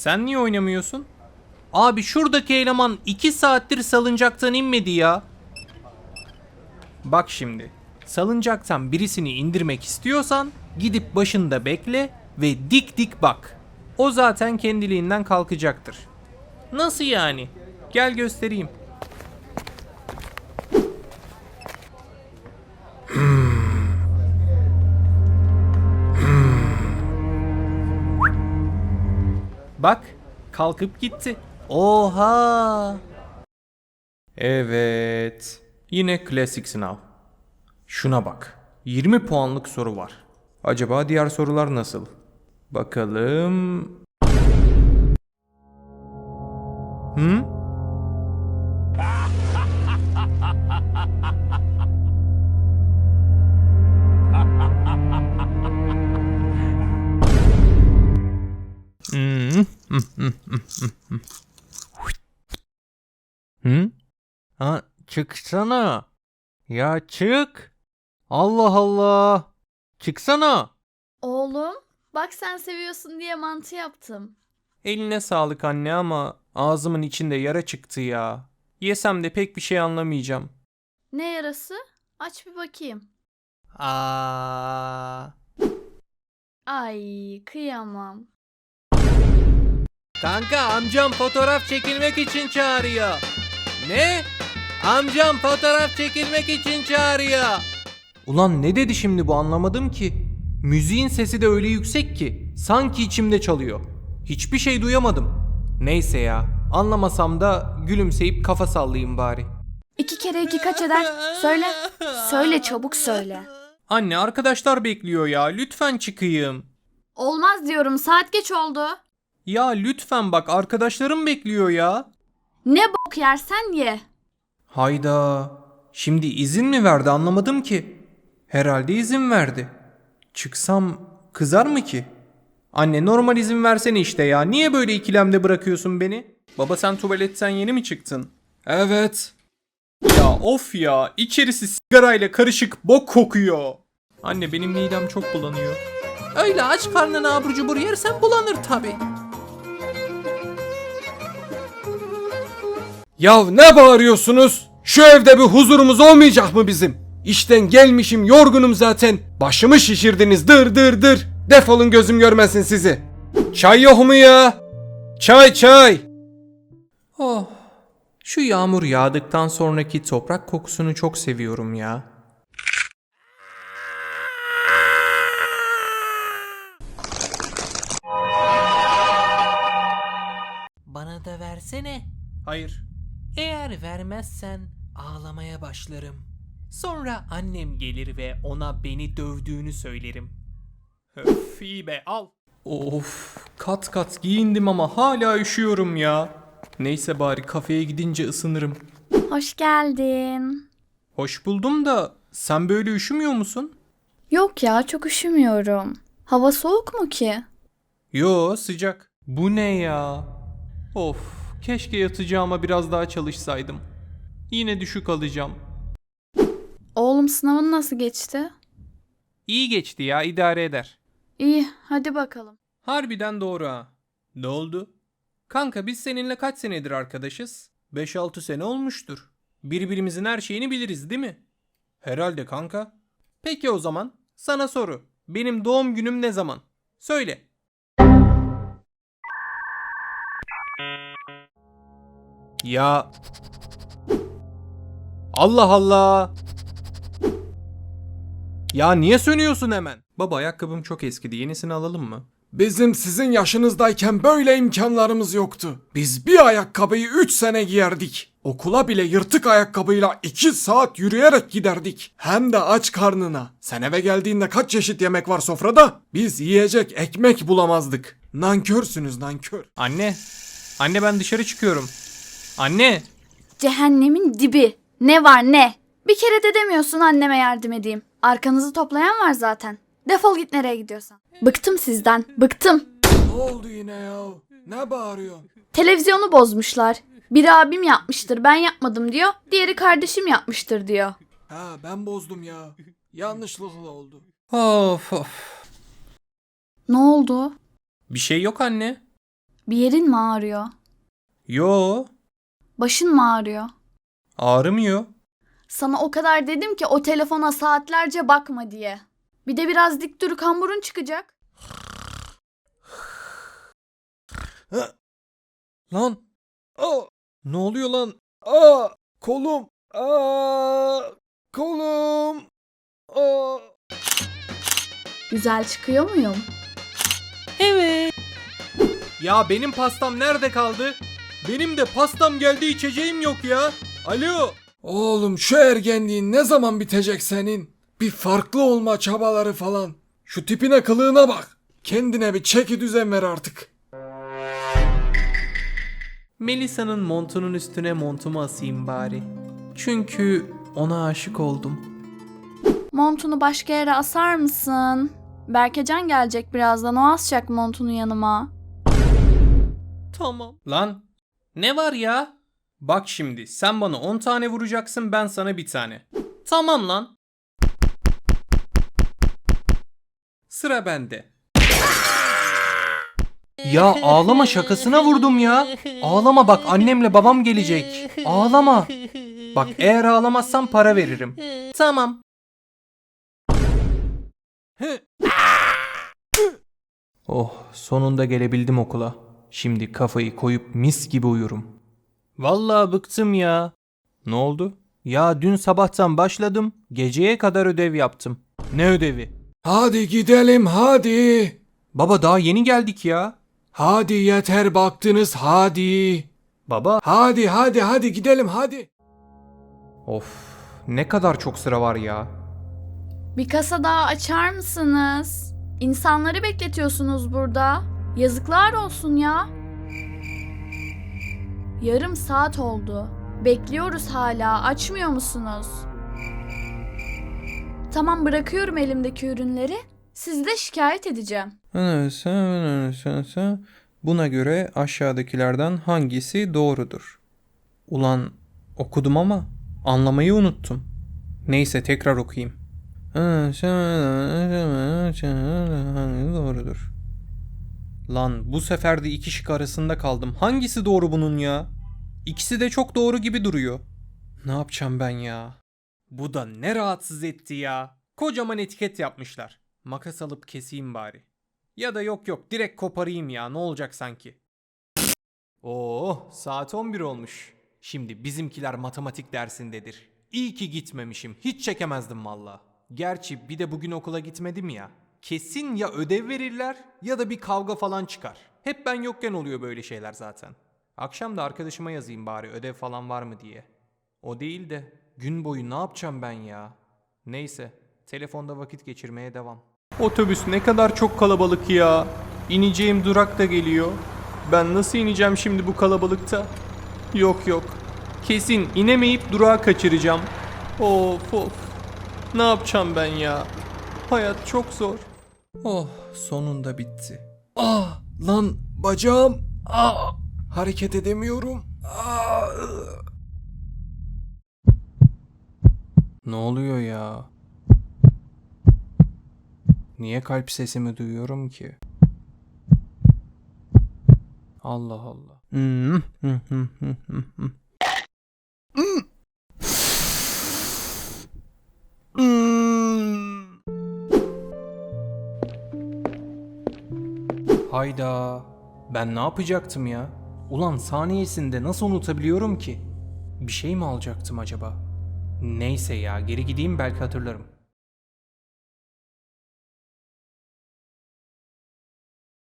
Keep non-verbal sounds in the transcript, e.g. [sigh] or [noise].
Sen niye oynamıyorsun? Abi şuradaki eleman 2 saattir salıncaktan inmedi ya. Bak şimdi. Salıncaktan birisini indirmek istiyorsan gidip başında bekle ve dik dik bak. O zaten kendiliğinden kalkacaktır. Nasıl yani? Gel göstereyim. Bak, kalkıp gitti. Oha! Evet. Yine klasik sınav. Şuna bak. 20 puanlık soru var. Acaba diğer sorular nasıl? Bakalım. Hı? Hmm. Çıksana. Ya çık. Allah Allah. Çıksana. Oğlum, bak sen seviyorsun diye mantı yaptım. Eline sağlık anne ama ağzımın içinde yara çıktı ya. Yesem de pek bir şey anlamayacağım. Ne yarası? Aç bir bakayım. Aa. Ay, kıyamam. Kanka amcam fotoğraf çekilmek için çağırıyor. Ne? Amcam fotoğraf çekilmek için çağırıyor. Ulan ne dedi şimdi bu anlamadım ki. Müziğin sesi de öyle yüksek ki sanki içimde çalıyor. Hiçbir şey duyamadım. Neyse ya anlamasam da gülümseyip kafa sallayayım bari. İki kere iki kaç eder? Söyle. Söyle çabuk söyle. Anne arkadaşlar bekliyor ya lütfen çıkayım. Olmaz diyorum saat geç oldu. Ya lütfen bak arkadaşlarım bekliyor ya. Ne bok yersen ye. Hayda. Şimdi izin mi verdi anlamadım ki. Herhalde izin verdi. Çıksam kızar mı ki? Anne normal izin versene işte ya. Niye böyle ikilemde bırakıyorsun beni? Baba sen tuvaletten yeni mi çıktın? Evet. Ya of ya. içerisi sigarayla karışık bok kokuyor. Anne benim midem çok bulanıyor. Öyle aç karnına abur cubur yersen bulanır tabi. Ya ne bağırıyorsunuz? Şu evde bir huzurumuz olmayacak mı bizim? İşten gelmişim yorgunum zaten. Başımı şişirdiniz dır dır dır. Defolun gözüm görmesin sizi. Çay yok mu ya? Çay çay. Oh. Şu yağmur yağdıktan sonraki toprak kokusunu çok seviyorum ya. Bana da versene. Hayır. Eğer vermezsen ağlamaya başlarım. Sonra annem gelir ve ona beni dövdüğünü söylerim. Öf iyi be al. Of kat kat giyindim ama hala üşüyorum ya. Neyse bari kafeye gidince ısınırım. Hoş geldin. Hoş buldum da sen böyle üşümüyor musun? Yok ya çok üşümüyorum. Hava soğuk mu ki? Yo sıcak. Bu ne ya? Of keşke yatacağıma biraz daha çalışsaydım. Yine düşük alacağım. Oğlum sınavın nasıl geçti? İyi geçti ya idare eder. İyi hadi bakalım. Harbiden doğru ha. Ne oldu? Kanka biz seninle kaç senedir arkadaşız? 5-6 sene olmuştur. Birbirimizin her şeyini biliriz değil mi? Herhalde kanka. Peki o zaman sana soru. Benim doğum günüm ne zaman? Söyle. Ya Allah Allah. Ya niye sönüyorsun hemen? Baba ayakkabım çok eskidi. Yenisini alalım mı? Bizim sizin yaşınızdayken böyle imkanlarımız yoktu. Biz bir ayakkabıyı 3 sene giyerdik. Okula bile yırtık ayakkabıyla 2 saat yürüyerek giderdik. Hem de aç karnına. Sen eve geldiğinde kaç çeşit yemek var sofrada? Biz yiyecek ekmek bulamazdık. Nankörsünüz nankör. Anne. Anne ben dışarı çıkıyorum. Anne. Cehennemin dibi. Ne var ne? Bir kere de demiyorsun anneme yardım edeyim. Arkanızı toplayan var zaten. Defol git nereye gidiyorsan. Bıktım sizden. Bıktım. Ne oldu yine ya? Ne bağırıyorsun? Televizyonu bozmuşlar. Biri abim yapmıştır ben yapmadım diyor. Diğeri kardeşim yapmıştır diyor. Ha ben bozdum ya. Yanlışlıkla oldu. Of of. Ne oldu? Bir şey yok anne. Bir yerin mi ağrıyor? Yo, Başın mı ağrıyor? ağrımıyor. Sana o kadar dedim ki o telefona saatlerce bakma diye. Bir de biraz dik dur kamburun çıkacak. [sighs] Lan, aa, ne oluyor lan? Aa, kolum. Aa, kolum. Aa. Güzel çıkıyor muyum? Ya benim pastam nerede kaldı? Benim de pastam geldi içeceğim yok ya. Alo. Oğlum şu ergenliğin ne zaman bitecek senin? Bir farklı olma çabaları falan. Şu tipine kılığına bak. Kendine bir çeki düzen ver artık. Melisa'nın montunun üstüne montumu asayım bari. Çünkü ona aşık oldum. Montunu başka yere asar mısın? Berkecan gelecek birazdan o asacak montunu yanıma. Tamam. Lan ne var ya? Bak şimdi sen bana 10 tane vuracaksın ben sana bir tane. Tamam lan. Sıra bende. Ya ağlama şakasına vurdum ya. Ağlama bak annemle babam gelecek. Ağlama. Bak eğer ağlamazsan para veririm. Tamam. Oh sonunda gelebildim okula. Şimdi kafayı koyup mis gibi uyurum. Vallahi bıktım ya. Ne oldu? Ya dün sabahtan başladım. Geceye kadar ödev yaptım. Ne ödevi? Hadi gidelim hadi. Baba daha yeni geldik ya. Hadi yeter baktınız hadi. Baba. Hadi hadi hadi gidelim hadi. Of ne kadar çok sıra var ya. Bir kasa daha açar mısınız? İnsanları bekletiyorsunuz burada. Yazıklar olsun ya. Yarım saat oldu. Bekliyoruz hala. Açmıyor musunuz? Tamam bırakıyorum elimdeki ürünleri. Sizi de şikayet edeceğim. Buna göre aşağıdakilerden hangisi doğrudur? Ulan okudum ama anlamayı unuttum. Neyse tekrar okuyayım. Doğrudur. Lan bu sefer de iki şık arasında kaldım. Hangisi doğru bunun ya? İkisi de çok doğru gibi duruyor. Ne yapacağım ben ya? Bu da ne rahatsız etti ya. Kocaman etiket yapmışlar. Makas alıp keseyim bari. Ya da yok yok direkt koparayım ya ne olacak sanki. Oo saat 11 olmuş. Şimdi bizimkiler matematik dersindedir. İyi ki gitmemişim. Hiç çekemezdim valla. Gerçi bir de bugün okula gitmedim ya. Kesin ya ödev verirler ya da bir kavga falan çıkar. Hep ben yokken oluyor böyle şeyler zaten. Akşam da arkadaşıma yazayım bari ödev falan var mı diye. O değil de gün boyu ne yapacağım ben ya? Neyse telefonda vakit geçirmeye devam. Otobüs ne kadar çok kalabalık ya. İneceğim durak da geliyor. Ben nasıl ineceğim şimdi bu kalabalıkta? Yok yok. Kesin inemeyip durağı kaçıracağım. Of of. Ne yapacağım ben ya? Hayat çok zor. Oh sonunda bitti. Ah lan bacağım. Ah hareket edemiyorum. Ah. Ne oluyor ya? Niye kalp sesimi duyuyorum ki? Allah Allah. Hayda. Ben ne yapacaktım ya? Ulan saniyesinde nasıl unutabiliyorum ki? Bir şey mi alacaktım acaba? Neyse ya geri gideyim belki hatırlarım.